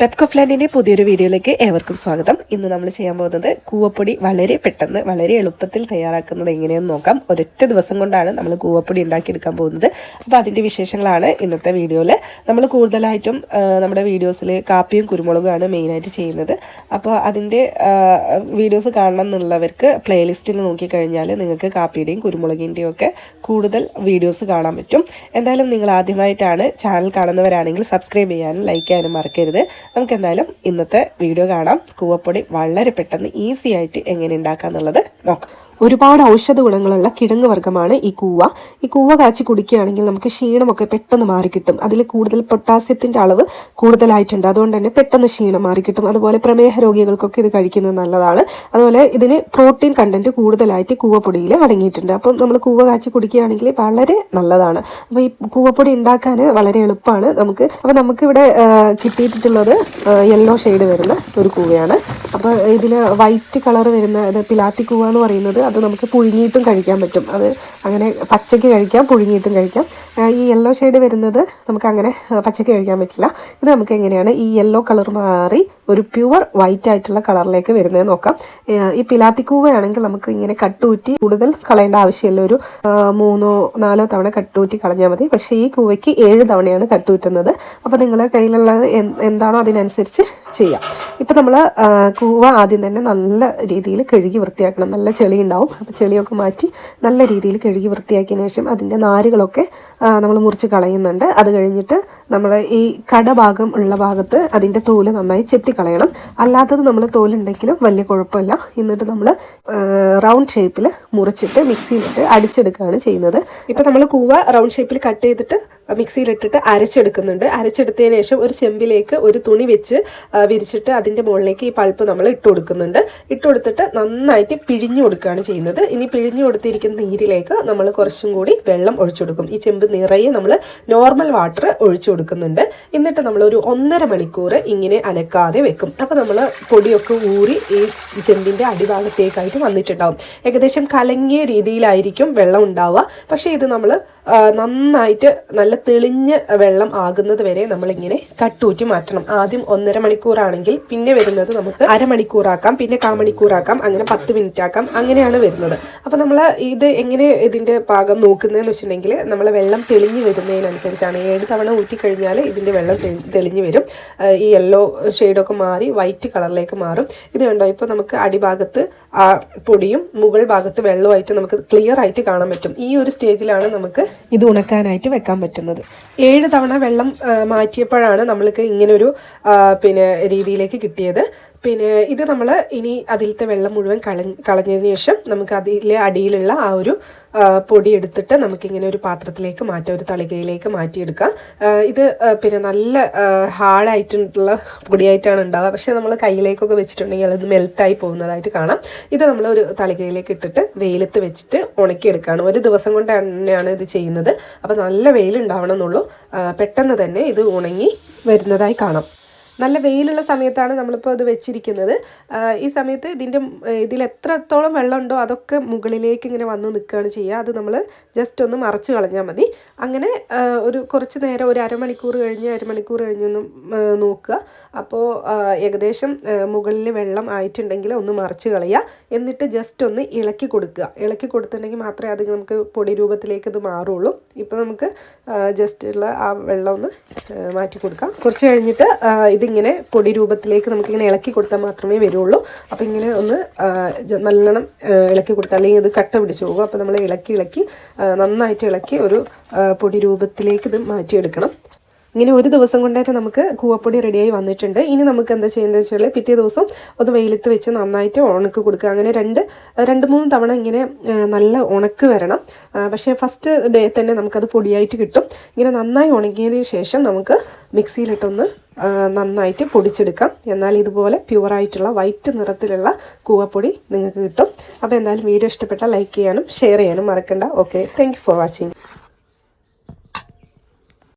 പെപ്കോ ഫ്ലാൻഡിന്റെ പുതിയൊരു വീഡിയോയിലേക്ക് ഏവർക്കും സ്വാഗതം. ഇന്ന് നമ്മൾ ചെയ്യാൻ പോകുന്നത് കൂവപ്പൊടി വളരെ പെട്ടെന്ന് വളരെ എളുപ്പത്തിൽ തയ്യാറാക്കുന്നത് എങ്ങനെയെന്ന് നോക്കാം. ഒരൊറ്റ ദിവസം കൊണ്ടാണ് നമ്മൾ കൂവപ്പൊടി ഉണ്ടാക്കിയെടുക്കാൻ പോകുന്നത്. അപ്പോൾ അതിന്റെ വിശേഷങ്ങളാണ് ഇന്നത്തെ വീഡിയോയിൽ നമ്മൾ കൂടുതലായിട്ടും നമ്മുടെ വീഡിയോസിൽ കാപ്പിയും കുരുമുളകുമാണ് മെയിനായിട്ട് ചെയ്യുന്നത്. അപ്പോൾ അതിന്റെ വീഡിയോസ് കാണണം എന്നുള്ളവർക്ക് പ്ലേലിസ്റ്റിൽ നോക്കിക്കഴിഞ്ഞാൽ നിങ്ങൾക്ക് കാപ്പിയുടെയും കുരുമുളകിന്റെയും ഒക്കെ കൂടുതൽ വീഡിയോസ് കാണാൻ പറ്റും. എന്തായാലും നിങ്ങൾ ആദ്യമായിട്ടാണ് ചാനൽ കാണുന്നവരാണെങ്കിൽ സബ്സ്ക്രൈബ് ചെയ്യാനും ലൈക്ക് ചെയ്യാനും മറക്കരുത്. നമുക്ക് എന്തായാലും ഇന്നത്തെ വീഡിയോ കാണാം. കൂവപ്പൊടി വളരെ പെട്ടെന്ന് ഈസി ആയിട്ട് എങ്ങനെ ഉണ്ടാക്കാന്നുള്ളത് നോക്കാം. ഒരുപാട് ഔഷധ ഗുണങ്ങളുള്ള കിഴങ്ങ് വർഗമാണ് ഈ കൂവ. ഈ കൂവ കാച്ചി കുടിക്കുകയാണെങ്കിൽ നമുക്ക് ക്ഷീണമൊക്കെ പെട്ടെന്ന് മാറിക്കിട്ടും. അതിൽ കൂടുതൽ പൊട്ടാസ്യത്തിന്റെ അളവ് കൂടുതലായിട്ടുണ്ട്. അതുകൊണ്ട് തന്നെ പെട്ടെന്ന് ക്ഷീണം മാറിക്കിട്ടും. അതുപോലെ പ്രമേഹ രോഗികൾക്കൊക്കെ ഇത് കഴിക്കുന്നത് നല്ലതാണ്. അതുപോലെ ഇതിന് പ്രോട്ടീൻ കണ്ടന്റ് കൂടുതലായിട്ട് കൂവപ്പൊടിയിൽ അടങ്ങിയിട്ടുണ്ട്. അപ്പം നമ്മൾ കൂവ കാച്ചി കുടിക്കുകയാണെങ്കിൽ വളരെ നല്ലതാണ്. അപ്പോൾ ഈ കൂവപ്പൊടി ഉണ്ടാക്കാൻ വളരെ എളുപ്പമാണ്. നമുക്ക് അപ്പോൾ നമുക്കിവിടെ കിട്ടിയിട്ടുള്ളത് യെല്ലോ ഷെയ്ഡ് വരുന്ന ഒരു കൂവയാണ്. അപ്പോൾ ഇതിൽ വൈറ്റ് കളർ വരുന്ന അത് പിലാത്തി കൂവ എന്ന് പറയുന്നത് അത് നമുക്ക് പുഴുങ്ങിയിട്ടും കഴിക്കാൻ പറ്റും. അത് അങ്ങനെ പച്ചയ്ക്ക് കഴിക്കാം പുഴുങ്ങിയിട്ടും കഴിക്കാം. ഈ യെല്ലോ ഷെയ്ഡ് വരുന്നത് നമുക്ക് അങ്ങനെ പച്ചയ്ക്ക് കഴിക്കാൻ പറ്റില്ല. ഇത് നമുക്ക് എങ്ങനെയാണ് ഈ യെല്ലോ കളർ മാറി ഒരു പ്യുവർ വൈറ്റ് ആയിട്ടുള്ള കളറിലേക്ക് വരുന്നത് നോക്കാം. ഈ പിലാത്തി കൂവയാണെങ്കിൽ നമുക്ക് ഇങ്ങനെ കട്ടൂറ്റി കൂടുതൽ കളയേണ്ട ആവശ്യമില്ല. ഒരു മൂന്നോ നാലോ തവണ കട്ടൂറ്റി കളഞ്ഞാൽ മതി. പക്ഷേ ഈ കൂവയ്ക്ക് ഏഴ് തവണയാണ് കട്ടൂറ്റുന്നത്. അപ്പോൾ നിങ്ങളുടെ കയ്യിലുള്ളത് എന്താണോ അതിനനുസരിച്ച് ചെയ്യാം. ഇപ്പം നമ്മൾ കൂവ ആദ്യം തന്നെ നല്ല രീതിയിൽ കഴുകി വൃത്തിയാക്കണം. നല്ല ചെളി ഉണ്ടാവും. അപ്പോൾ ചെളിയൊക്കെ മാറ്റി നല്ല രീതിയിൽ കഴുകി വൃത്തിയാക്കിയതിന് ശേഷം അതിന്റെ നാരുകളൊക്കെ നമ്മൾ മുറിച്ച് കളയുന്നുണ്ട്. അത് കഴിഞ്ഞിട്ട് നമ്മൾ ഈ കടഭാഗം ഉള്ള ഭാഗത്ത് അതിന്റെ തോൽ നന്നായി ചെത്തി കളയണം അല്ലാത്തത് നമ്മൾ തോലുണ്ടെങ്കിലും വലിയ കുഴപ്പമില്ല. എന്നിട്ട് നമ്മൾ റൗണ്ട് ഷേപ്പിൽ മുറിച്ചിട്ട് മിക്സിയിലിട്ട് അടിച്ചെടുക്കുകയാണ് ചെയ്യുന്നത്. ഇപ്പം നമ്മൾ കൂവ റൗണ്ട് ഷേപ്പിൽ കട്ട് ചെയ്തിട്ട് മിക്സിയിലിട്ടിട്ട് അരച്ചെടുക്കുന്നുണ്ട്. അരച്ചെടുത്തതിന് ശേഷം ഒരു ചെമ്പിലേക്ക് ഒരു തുണി വെച്ച് വിരിച്ചിട്ട് അതിന്റെ മുകളിലേക്ക് ഈ പൾപ്പ് നമ്മൾ ഇട്ട് കൊടുക്കുന്നുണ്ട്. ഇട്ട് കൊടുത്തിട്ട് നന്നായിട്ട് പിഴിഞ്ഞു കൊടുക്കുകയാണ് ചെയ്യുന്നത്. ഇനി പിഴിഞ്ഞു കൊടുത്തിരിക്കുന്ന നീരിലേക്ക് നമ്മൾ കുറച്ചും കൂടി വെള്ളം ഒഴിച്ചു കൊടുക്കും. ഈ ചെമ്പ് നിറയെ നമ്മൾ നോർമൽ വാട്ടർ ഒഴിച്ചു കൊടുക്കുന്നുണ്ട്. എന്നിട്ട് നമ്മൾ ഒരു ഒന്നര മണിക്കൂർ ഇങ്ങനെ അലക്കാതെ വെക്കും. അപ്പോൾ നമ്മൾ പൊടിയൊക്കെ ഊറി ഈ ചെമ്പിന്റെ അടിഭാഗത്തേക്കായിട്ട് വന്നിട്ടുണ്ടാവും. ഏകദേശം കലങ്ങിയ രീതിയിലായിരിക്കും വെള്ളം ഉണ്ടാവുക. പക്ഷേ ഇത് നമ്മൾ നന്നായിട്ട് നല്ല തെളിഞ്ഞ വെള്ളം ആകുന്നത് വരെ നമ്മളിങ്ങനെ കട്ടൂറ്റി മാറ്റണം. ആദ്യം ഒന്നര മണിക്കൂറാണെങ്കിൽ പിന്നെ വരുന്നത് നമുക്ക് അരമണിക്കൂറാക്കാം പിന്നെ കാമണിക്കൂറാക്കാം അങ്ങനെ പത്ത് മിനിറ്റ് ആക്കാം അങ്ങനെയാണ് വരുന്നത്. അപ്പോൾ നമ്മൾ ഇത് എങ്ങനെ ഇതിന്റെ പാകം നോക്കുന്നതെന്ന് വെച്ചിട്ടുണ്ടെങ്കിൽ നമ്മൾ വെള്ളം തെളിഞ്ഞു വരുന്നതിനനുസരിച്ചാണ്. ഏഴ് തവണ ഊറ്റിക്കഴിഞ്ഞാൽ ഇതിന്റെ വെള്ളം തെളിഞ്ഞു വരും. ഈ യെല്ലോ ഷെയ്ഡൊക്കെ മാറി വൈറ്റ് കളറിലേക്ക് മാറും. ഇത് കണ്ടോ ഇപ്പോൾ നമുക്ക് അടിഭാഗത്ത് ആ പൊടിയും മുകൾ ഭാഗത്ത് വെള്ളമായിട്ട് നമുക്ക് ക്ലിയർ ആയിട്ട് കാണാൻ പറ്റും. ഈ ഒരു സ്റ്റേജിലാണ് നമുക്ക് ഇത് ഉണക്കാനായിട്ട് വെക്കാൻ പറ്റുന്നത്. ഏഴ് തവണ വെള്ളം മാറ്റിയപ്പോഴാണ് നമ്മൾക്ക് ഇങ്ങനൊരു പിന്നെ രീതിയിലേക്ക് കിട്ടിയത്. പിന്നെ ഇത് നമ്മൾ ഇനി അതിലത്തെ വെള്ളം മുഴുവൻ കളഞ്ഞ് കളഞ്ഞതിന് ശേഷം നമുക്ക് അതിലെ അടിയിലുള്ള ആ ഒരു പൊടി എടുത്തിട്ട് നമുക്കിങ്ങനെ ഒരു പാത്രത്തിലേക്ക് മാറ്റാം ഒരു തളികയിലേക്ക് മാറ്റിയെടുക്കാം. ഇത് പിന്നെ നല്ല ഹാർഡായിട്ടുള്ള പൊടിയായിട്ടാണ് ഉണ്ടാവുക. പക്ഷേ നമ്മൾ കയ്യിലേക്കൊക്കെ വെച്ചിട്ടുണ്ടെങ്കിൽ അത് മെൽറ്റായി പോകുന്നതായിട്ട് കാണാം. ഇത് നമ്മൾ ഒരു തളികയിലേക്ക് ഇട്ടിട്ട് വെയിലത്ത് വെച്ചിട്ട് ഉണക്കിയെടുക്കുകയാണ്. ഒരു ദിവസം കൊണ്ട് തന്നെയാണ് ഇത് ചെയ്യുന്നത്. അപ്പോൾ നല്ല വെയിലുണ്ടാവണം എന്നുള്ളൂ പെട്ടെന്ന് തന്നെ ഇത് ഉണങ്ങി വരുന്നതായി കാണാം. നല്ല വെയിലുള്ള സമയത്താണ് നമ്മളിപ്പോൾ ഇത് വെച്ചിരിക്കുന്നത്. ഈ സമയത്ത് ഇതിന്റെ ഇതിൽ എത്രത്തോളം വെള്ളമുണ്ടോ അതൊക്കെ മുകളിലേക്ക് ഇങ്ങനെ വന്ന് നിൽക്കുകയാണ് ചെയ്യുക. അത് നമ്മൾ ജസ്റ്റ് ഒന്ന് മറച്ച് കളഞ്ഞാൽ മതി. അങ്ങനെ ഒരു കുറച്ച് നേരം ഒരു അരമണിക്കൂർ കഴിഞ്ഞ് അരമണിക്കൂർ കഴിഞ്ഞൊന്നും നോക്കുക. അപ്പോൾ ഏകദേശം മുകളിൽ വെള്ളം ആയിട്ടുണ്ടെങ്കിൽ ഒന്ന് മറച്ച് കളയുക. എന്നിട്ട് ജസ്റ്റ് ഒന്ന് ഇളക്കി കൊടുക്കുക. ഇളക്കി കൊടുത്തിട്ടുണ്ടെങ്കിൽ മാത്രമേ അത് നമുക്ക് പൊടി രൂപത്തിലേക്ക് ഇത് മാറുള്ളൂ. ഇപ്പോൾ നമുക്ക് ജസ്റ്റ് ഉള്ള ആ വെള്ളം ഒന്ന് മാറ്റി കൊടുക്കാം. കുറച്ച് കഴിഞ്ഞിട്ട് ആ, ഇതിങ്ങനെ പൊടി രൂപത്തിലേക്ക് നമുക്കിങ്ങനെ ഇളക്കി കൊടുത്താൽ മാത്രമേ വരുള്ളൂ. അപ്പോൾ ഇങ്ങനെ ഒന്ന് നല്ലോണം ഇളക്കി കൊടുത്താൽ അല്ലെങ്കിൽ ഇത് കട്ട പിടിച്ചു പോകും. അപ്പോൾ നമ്മൾ ഇളക്കി ഇളക്കി നന്നായിട്ട് ഇളക്കി ഒരു പൊടി രൂപത്തിലേക്ക് ഇത് മാറ്റിയെടുക്കണം. ഇങ്ങനെ ഒരു ദിവസം കൊണ്ടായിട്ട് നമുക്ക് കൂവപ്പൊടി റെഡിയായി വന്നിട്ടുണ്ട്. ഇനി നമുക്ക് എന്താ ചെയ്യുന്നത് വെച്ചാൽ പിറ്റേ ദിവസം ഒന്ന് വെയിലത്ത് വെച്ച് നന്നായിട്ട് ഉണക്ക് കൊടുക്കുക. അങ്ങനെ രണ്ട് രണ്ട് മൂന്ന് തവണ ഇങ്ങനെ നല്ല ഉണക്ക് വരണം. പക്ഷേ ഫസ്റ്റ് ഡേ തന്നെ നമുക്കത് പൊടിയായിട്ട് കിട്ടും. ഇങ്ങനെ നന്നായി ഉണങ്ങിയതിന് ശേഷം നമുക്ക് മിക്സിയിലിട്ടൊന്ന് നന്നായിട്ട് പൊടിച്ചെടുക്കാം. എന്നാൽ ഇതുപോലെ പ്യുവറായിട്ടുള്ള വൈറ്റ് നിറത്തിലുള്ള കൂവപ്പൊടി നിങ്ങൾക്ക് കിട്ടും. അപ്പോൾ എന്തായാലും വീഡിയോ ഇഷ്ടപ്പെട്ടാൽ ലൈക്ക് ചെയ്യാനും ഷെയർ ചെയ്യാനും മറക്കണ്ട. Okay thank for watching